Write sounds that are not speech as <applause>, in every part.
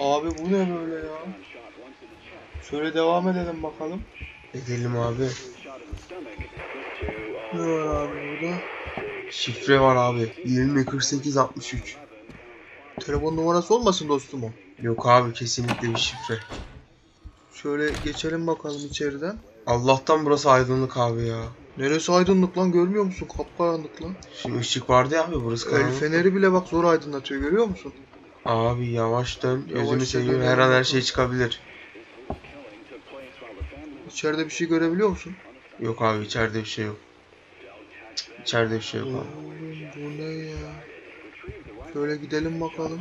Abi bu ne böyle ya? Şöyle devam edelim bakalım. Edelim abi. Ne var abi burada? Şifre var abi. 204863. Telefon numarası olmasın dostum o. Yok abi kesinlikle bir şifre. Şöyle geçelim bakalım içeriden. Allah'tan burası aydınlık abi ya. Neresi aydınlık lan görmüyor musun? Kapkaranlık lan. Şimdi ışık vardı ya abi burası El karanlık. feneri bile bak zor aydınlatıyor görüyor musun? Abi yavaş dön. Gözünü seveyim her an her şey çıkabilir. İçeride bir şey görebiliyor musun? Yok abi içeride bir şey yok. İçeride bir şey yok Oğlum abi. bu ne ya? Şöyle gidelim bakalım.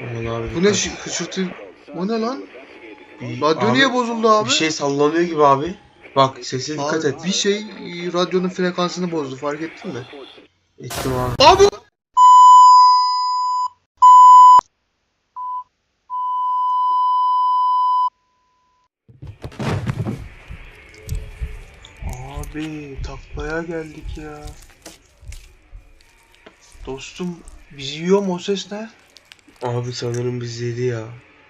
Aman abi. Bu ne şi- hışırtı? Bu ne lan? Bir- Radyo abi, niye bozuldu abi? Bir şey sallanıyor gibi abi. Bak sese dikkat Abi, et. Bir şey e, radyonun frekansını bozdu fark ettin mi? Ettim abi. Abi! Taklaya geldik ya. Dostum bizi yiyor mu o ses ne? Abi sanırım biz yedi ya.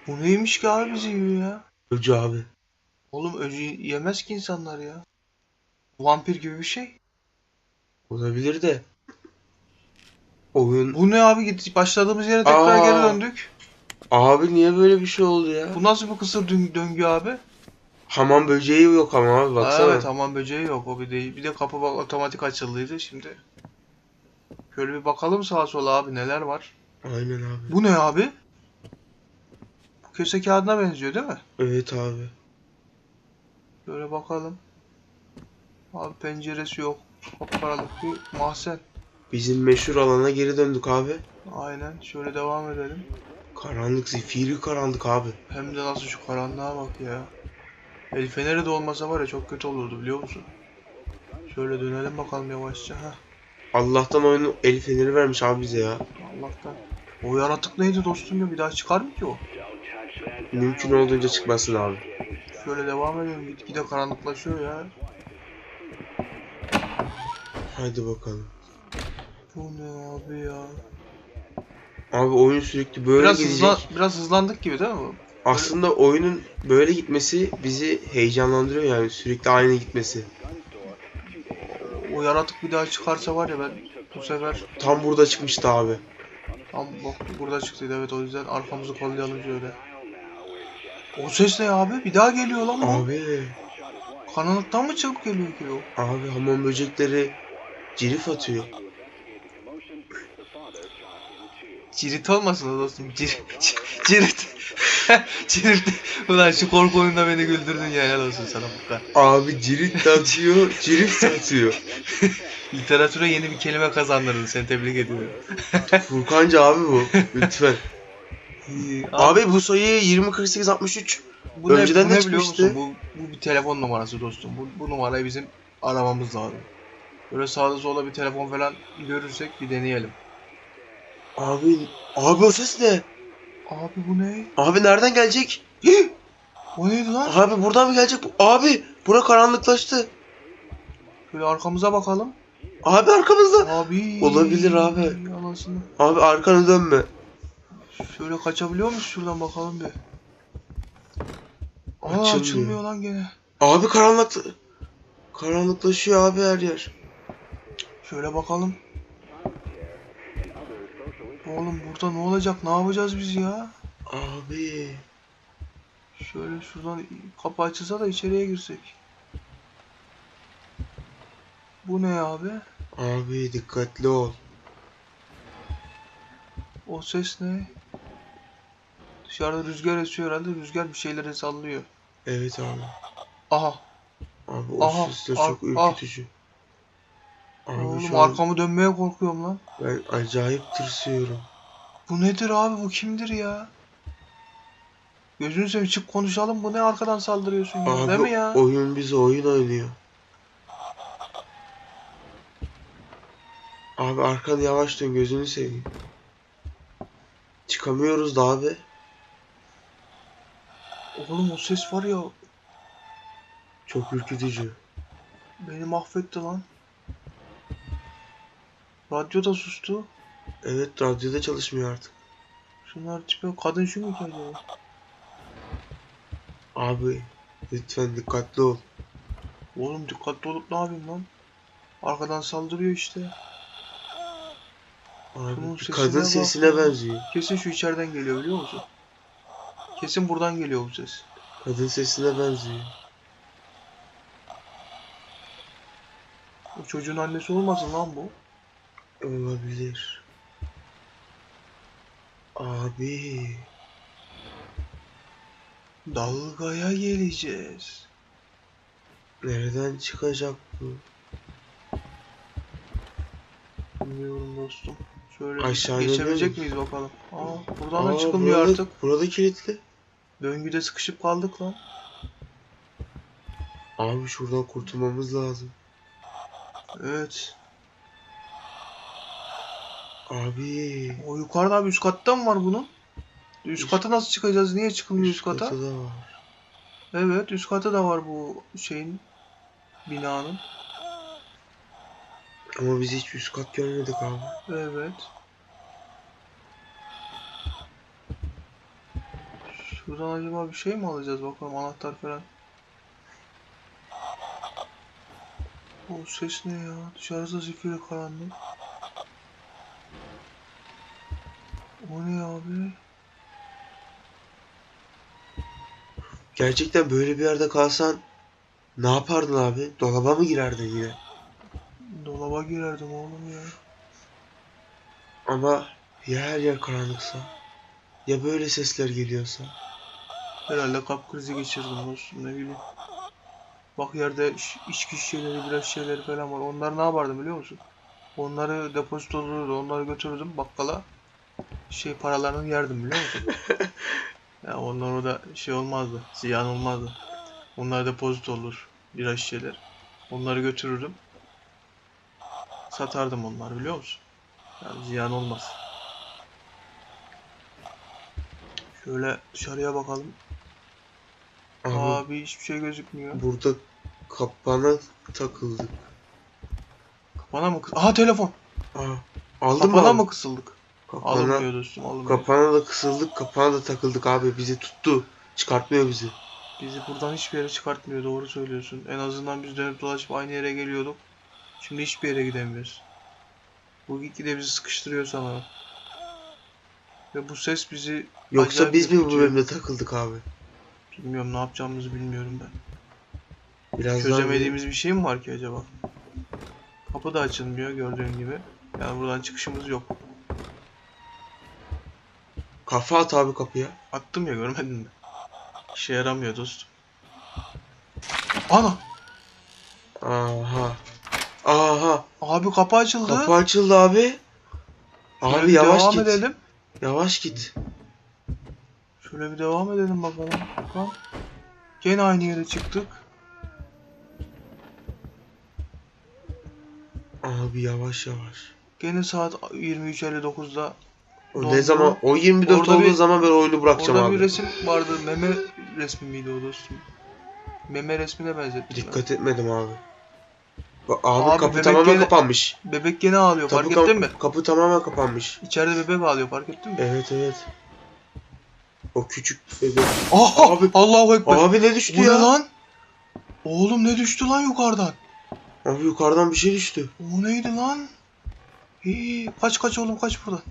Bu neymiş ki abi bizi yiyor ya? Öcü abi. Oğlum öcü yemez ki insanlar ya. Vampir gibi bir şey. Olabilir de. Oyun... Bu ne abi gittik başladığımız yere tekrar Aa. geri döndük. Abi niye böyle bir şey oldu ya? Bu nasıl bir kısır dön- döngü abi? Hamam böceği yok ama abi baksana. Evet hamam böceği yok o bir de bir de kapı bak otomatik açıldıydı şimdi. Şöyle bir bakalım sağa sola abi neler var. Aynen abi. Bu ne abi? Bu köse kağıdına benziyor değil mi? Evet abi. Şöyle bakalım. Abi penceresi yok. Kapkaralık bir mahzen. Bizim meşhur alana geri döndük abi. Aynen şöyle devam edelim. Karanlık zifiri karanlık abi. Hem de nasıl şu karanlığa bak ya. El feneri de olmasa var ya çok kötü olurdu biliyor musun? Şöyle dönelim bakalım yavaşça. Heh. Allah'tan oyunu el feneri vermiş abi bize ya. Allah'tan. O yaratık neydi dostum ya? Bir daha çıkar mı ki o? Mümkün olduğunca çıkmasın abi. Şöyle devam edelim. Gitgide karanlıklaşıyor ya. Haydi bakalım. Bu ne abi ya? Abi oyun sürekli böyle Biraz, gidecek. hızla, biraz hızlandık gibi değil mi? Aslında oyunun böyle gitmesi bizi heyecanlandırıyor yani sürekli aynı gitmesi. O yaratık bir daha çıkarsa var ya ben bu sefer Tam burada çıkmıştı abi. tam bak burada çıktıydı evet o yüzden arkamızı kollayalım şöyle. O ses ne abi? Bir daha geliyor lan bu. Abi, Karanlıktan mı çıkıp geliyor ki o? abi hamam böcekleri cirif atıyor. Cirit olmasın o dostum. Cirit. Cirit. <laughs> Cirit. Ulan şu korku oyununda beni güldürdün ya helal olsun sana Furkan. Abi cirit atıyor, cirif de atıyor. Literatüre <laughs> yeni bir kelime kazandırdın seni tebrik ediyorum. <laughs> Furkancı abi bu. Lütfen. Abi, Abi bu sayı 204863. bu önceden ne, bu ne çıkmıştı. Bu, bu bir telefon numarası dostum. Bu, bu numarayı bizim aramamız lazım. Böyle sağda solda bir telefon falan görürsek bir deneyelim. Abi, abi o ses ne? Abi bu ne? Abi nereden gelecek? O neydi lan? Abi buradan mı gelecek? Abi, bura karanlıklaştı. Şöyle arkamıza bakalım. Abi arkamızda. Abi. Olabilir abi. Anasını. Abi arkanı dönme. Şöyle kaçabiliyor muyuz şuradan bakalım bir. Aa Açılmıyor. açılmıyor lan gene. Abi karanlık karanlıklaşıyor abi her yer. Şöyle bakalım. Oğlum burada ne olacak? Ne yapacağız biz ya? Abi. Şöyle şuradan kapı açılsa da içeriye girsek. Bu ne abi? Abi dikkatli ol. O ses ne? Dışarıda rüzgar esiyor herhalde. Rüzgar bir şeyleri sallıyor. Evet abi. Aha. Abi o Aha, ses de çok ürkütücü. Abi Oğlum an arkamı dönmeye korkuyorum lan. ben acayip tırsıyorum. Bu nedir abi? Bu kimdir ya? Gözünü seveyim çık konuşalım. Bu ne arkadan saldırıyorsun ya? Abi Değil mi ya? oyun bize oyun oynuyor. Abi arkanı yavaş dön gözünü seveyim. Çıkamıyoruz da abi. Oğlum o ses var ya. Çok ürkütücü. Beni mahvetti lan. Radyo da sustu. Evet radyoda çalışmıyor artık. Şunlar tipe kadın şu mu acaba? Abi lütfen dikkatli ol. Oğlum dikkatli olup ne yapayım lan? Arkadan saldırıyor işte. Abi sesine kadın sesine benziyor. Kesin şu içeriden geliyor biliyor musun? Kesin buradan geliyor bu ses. Kadın sesine benziyor. Bu çocuğun annesi olmasın lan bu. Olabilir. Abi. Dalgaya geleceğiz. Nereden çıkacak bu? Bilmiyorum dostum. Şöyle Aşağı geçebilecek miyiz bakalım? Aa buradan da Aa, çıkılmıyor burada, artık. Burada kilitli. Döngüde sıkışıp kaldık lan. Abi şuradan kurtulmamız lazım. Evet. Abi. O yukarıda abi üst katta mı var bunun? Üst kata nasıl çıkacağız? Niye çıkılmıyor üst Üst kata? katı da var. Evet üst kata da var bu şeyin binanın. Ama biz hiç üst kat görmedik abi. Evet. Şuradan acaba bir şey mi alacağız bakalım anahtar falan. O ses ne ya? Dışarıda zifiri karanlık. O ne abi? Gerçekten böyle bir yerde kalsan ne yapardın abi? Dolaba mı girerdin yine? Dolaba girerdim oğlum ya. Ama ya her yer karanlıksa? Ya böyle sesler geliyorsa? Herhalde kalp krizi geçirdim dostum ne bileyim. Bak yerde iç- içki şişeleri, biraz şişeleri falan var. Onları ne yapardım biliyor musun? Onları depozito olurdu. Onları götürürdüm bakkala. Şey paralarını yerdim biliyor musun? <laughs> ya onlar orada şey olmazdı. Ziyan olmazdı. Onlar depozito olur. Biraz şişeler. Onları götürürdüm. Satardım onları biliyor musun? Yani ziyan olmaz. Şöyle dışarıya bakalım. Abi Abi hiçbir şey gözükmüyor. burada kapana takıldık. Kapana mı kıs... Aha telefon. Aa, aldın mı Kapana abi? mı kısıldık? Kapana, Alınmıyor dostum alınmıyor. kapana da kısıldık, kapana da takıldık abi. Bizi tuttu. Çıkartmıyor bizi. Bizi buradan hiçbir yere çıkartmıyor doğru söylüyorsun. En azından biz dönüp dolaşıp aynı yere geliyorduk. Şimdi hiçbir yere gidemiyoruz. Bu gitgide bizi sıkıştırıyor sanırım. Ve bu ses bizi Yoksa biz mi bu bölümde takıldık abi? bilmiyorum ne yapacağımızı bilmiyorum ben. Birazdan Çözemediğimiz bir şey mi var ki acaba? Kapı da açılmıyor gördüğün gibi. Yani buradan çıkışımız yok. Kafa at abi kapıya. Attım ya görmedin mi? İşe yaramıyor dostum. Ana! Aha. Aha. Abi kapı açıldı. Kapı açıldı abi. Şöyle Abi bir yavaş devam git. edelim. Yavaş git. Şöyle bir devam edelim bakalım. Bakalım. Gene aynı yere çıktık. Abi yavaş yavaş. Gene saat 23.59'da O Doğru. ne zaman? O 24 Orada olduğu bir- zaman ben oyunu bırakacağım orada abi. bir resim vardı. Meme resmi miydi o dostum? Meme resmine benzettim ben. Dikkat etmedim abi. Bak, abi, Abi kapı tamamen gene- kapanmış. Bebek gene ağlıyor Kapı, fark ettin mi? kapı tamamen kapanmış. İçeride bebek ağlıyor fark ettin mi? Evet evet. O küçük bebek. Aha! Abi- Allahu Ekber. Abi ne düştü ya? lan? Oğlum ne düştü lan yukarıdan? Abi yukarıdan bir şey düştü. O neydi lan? Hii, kaç kaç oğlum kaç buradan.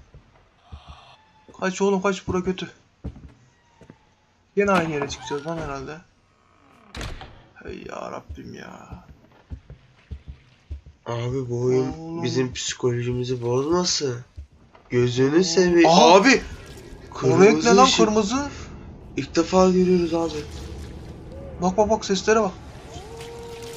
Kaç oğlum kaç bura kötü. Yine aynı yere çıkacağız lan herhalde. Hey ya Rabbim ya. Abi bu oyun Oğlum. bizim psikolojimizi bozmasın. Gözünü seveyim. Abi! Renk ne lan ışık. kırmızı? İlk defa görüyoruz abi. Bak bak bak seslere bak.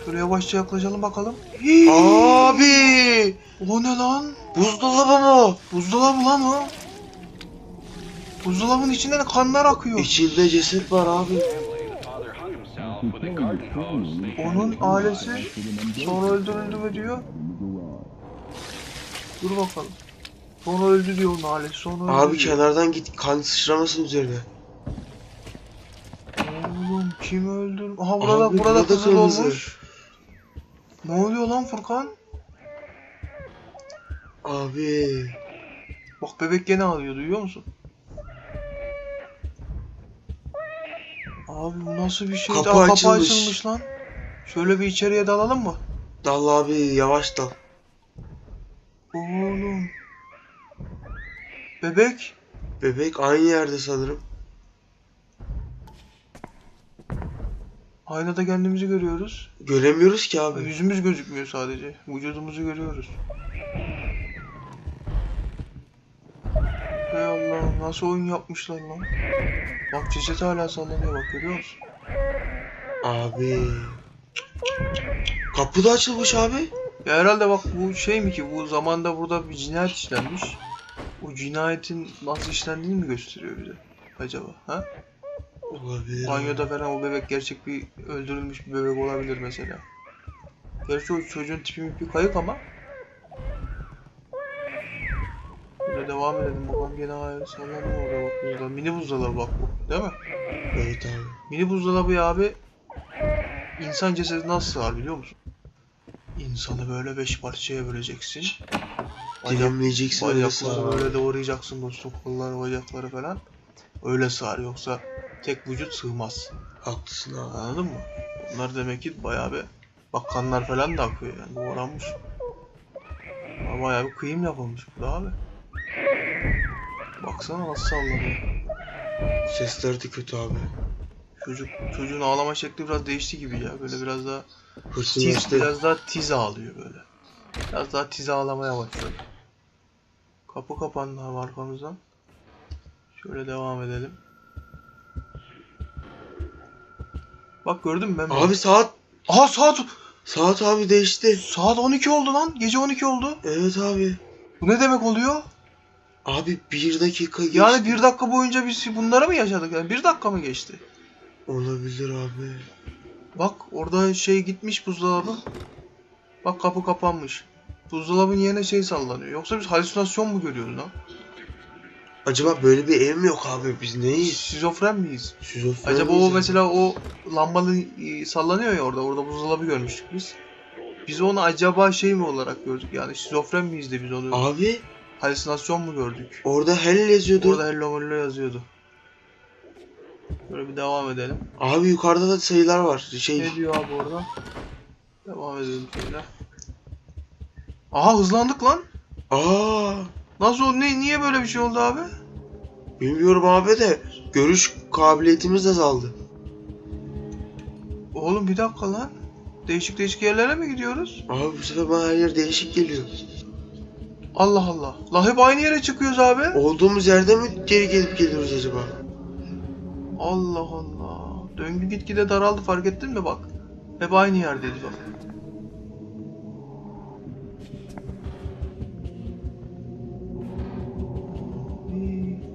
Şöyle yavaşça yaklaşalım bakalım. Hii, Abi! o ne lan? Buzdolabı mı? Buzdolabı lan o. Buzdolabının içinden kanlar akıyor. İçinde ceset var abi. Onun ailesi sonra öldürüldü mü diyor. Dur bakalım. Sonra öldü diyor onun ailesi sonra öldü Abi diyor. kenardan git kan sıçramasın üzerine. Oğlum kim öldür? Aha burada Abi, burada burada kızıl kırmızı. olmuş. Ne oluyor lan Furkan? Abi. Bak bebek gene ağlıyor duyuyor musun? Abi bu nasıl bir şey? Kapı Aa, kapı açılmış. açılmış lan. Şöyle bir içeriye dalalım mı? Dal abi yavaş dal. Oğlum. Bebek. Bebek aynı yerde sanırım. Aynada kendimizi görüyoruz. Göremiyoruz ki abi. Yüzümüz gözükmüyor sadece. Vücudumuzu görüyoruz. Allah nasıl oyun yapmışlar lan. Bak ceset hala sallanıyor bak görüyor musun? Abi. Kapı da açılmış abi. Ya herhalde bak bu şey mi ki bu zamanda burada bir cinayet işlenmiş. O cinayetin nasıl işlendiğini mi gösteriyor bize acaba? Ha? Olabilir. Banyoda falan o bebek gerçek bir öldürülmüş bir bebek olabilir mesela. Gerçi o çocuğun tipi bir kayık ama. Böyle devam edelim bakalım gene hayır sallanıyor orada bak buzdolabı. Mini buzdolabı bak bu değil mi? Evet abi. Mini buzdolabı ya abi insan cesedi nasıl sığar biliyor musun? İnsanı böyle beş parçaya böleceksin. Dilimleyeceksin öyle sağ böyle doğrayacaksın dostum kolları bacakları falan. Öyle sığar yoksa tek vücut sığmaz. Haklısın abi. Anladın mı? Bunlar demek ki bayağı bir bak kanlar falan da akıyor yani doğranmış. Ama bayağı bir kıyım yapılmış burada abi. Baksana nasıl sallanıyor. Sesler de kötü abi. Çocuk çocuğun ağlama şekli biraz değişti gibi ya. Böyle biraz daha tiz, Hırsızlaştı. biraz daha tiz ağlıyor böyle. Biraz daha tiz ağlamaya başladı. Kapı kapandı abi arkamızdan. Şöyle devam edelim. Bak gördün mü ben? Abi saat Aha saat saat abi değişti. saat 12 oldu lan. Gece 12 oldu. Evet abi. Bu ne demek oluyor? Abi bir dakika geçti. Yani bir dakika boyunca biz bunları mı yaşadık? Yani bir dakika mı geçti? Olabilir abi. Bak orada şey gitmiş buzdolabı. Bak kapı kapanmış. Buzdolabının yerine şey sallanıyor. Yoksa biz halüsinasyon mu görüyoruz lan? Acaba böyle bir ev mi yok abi? Biz neyiz? Şizofren miyiz? Şizofren Acaba o mesela o lambalı e, sallanıyor ya orada. Orada buzdolabı görmüştük biz. Biz onu acaba şey mi olarak gördük? Yani şizofren miyiz de biz onu Abi halüsinasyon mu gördük? orada hell yazıyordu. Orada hello hello yazıyordu. Böyle bir devam edelim. Abi yukarıda da sayılar var. Şey Ne diyor abi orada? Devam edelim şöyle. Aha hızlandık lan. Aa Nasıl? Ne, niye böyle bir şey oldu abi? bilmiyorum abi de görüş kabiliyetimiz azaldı. Oğlum bir dakika lan. Değişik değişik yerlere mi gidiyoruz? Abi bu sefer bana her yer değişik geliyor. Allah Allah. La hep aynı yere çıkıyoruz abi. Olduğumuz yerde mi geri gelip geliyoruz acaba? Allah Allah. Döngü gitgide daraldı fark ettin mi bak. Hep aynı yerdeyiz bak.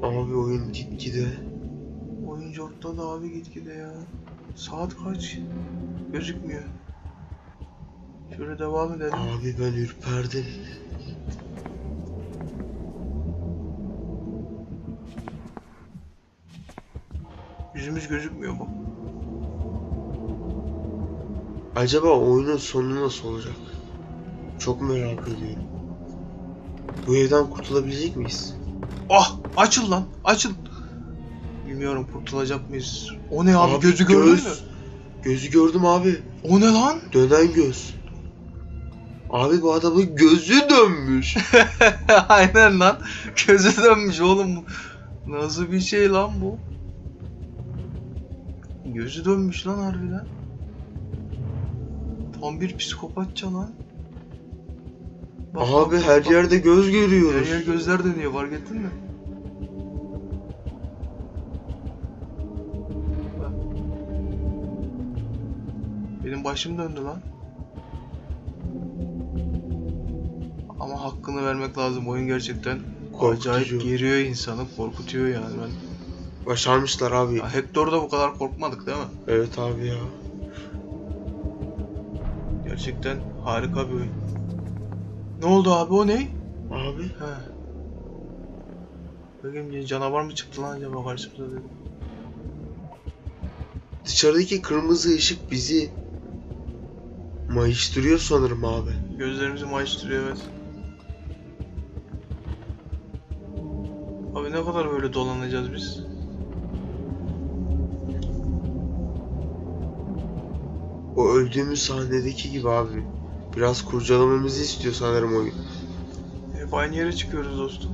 Abi oyun gitgide. Oyuncu ortada abi gitgide ya. Saat kaç? Gözükmüyor. Şöyle devam edelim. Abi ben ürperdim. Yüzümüz gözükmüyor mu? Acaba oyunun sonu nasıl olacak? Çok merak ediyorum. Bu evden kurtulabilecek miyiz? Ah! Açıl lan! Açıl! Bilmiyorum kurtulacak mıyız? O ne abi? Abi Gözü gördün göz. mü? Gözü gördüm abi. O ne lan? Dönen göz. Abi bu adamın gözü dönmüş. <laughs> Aynen lan. Gözü dönmüş oğlum. Nasıl bir şey lan bu? Gözü dönmüş lan harbiden. Tam bir psikopatça lan. Bak, Abi bak, her bak. yerde göz Her görüyoruz. yer gözler dönüyor fark ettin mi? Bak. Benim başım döndü lan. Ama hakkını vermek lazım. Oyun gerçekten Korkutucu. acayip geriyor insanı, korkutuyor yani ben. Başarmışlar abi. Ya Hector'da bu kadar korkmadık değil mi? Evet abi ya. Gerçekten harika bir oyun. Ne oldu abi o ne? Abi He. Bakayım canavar mı çıktı lan acaba karşımıza dedim. dışarıdaki kırmızı ışık bizi mayıştırıyor sanırım abi. Gözlerimizi mayıştırıyor evet. Abi ne kadar böyle dolanacağız biz? O öldüğümüz sahnedeki gibi abi. Biraz kurcalamamızı istiyor sanırım oyun. Hep aynı yere çıkıyoruz dostum.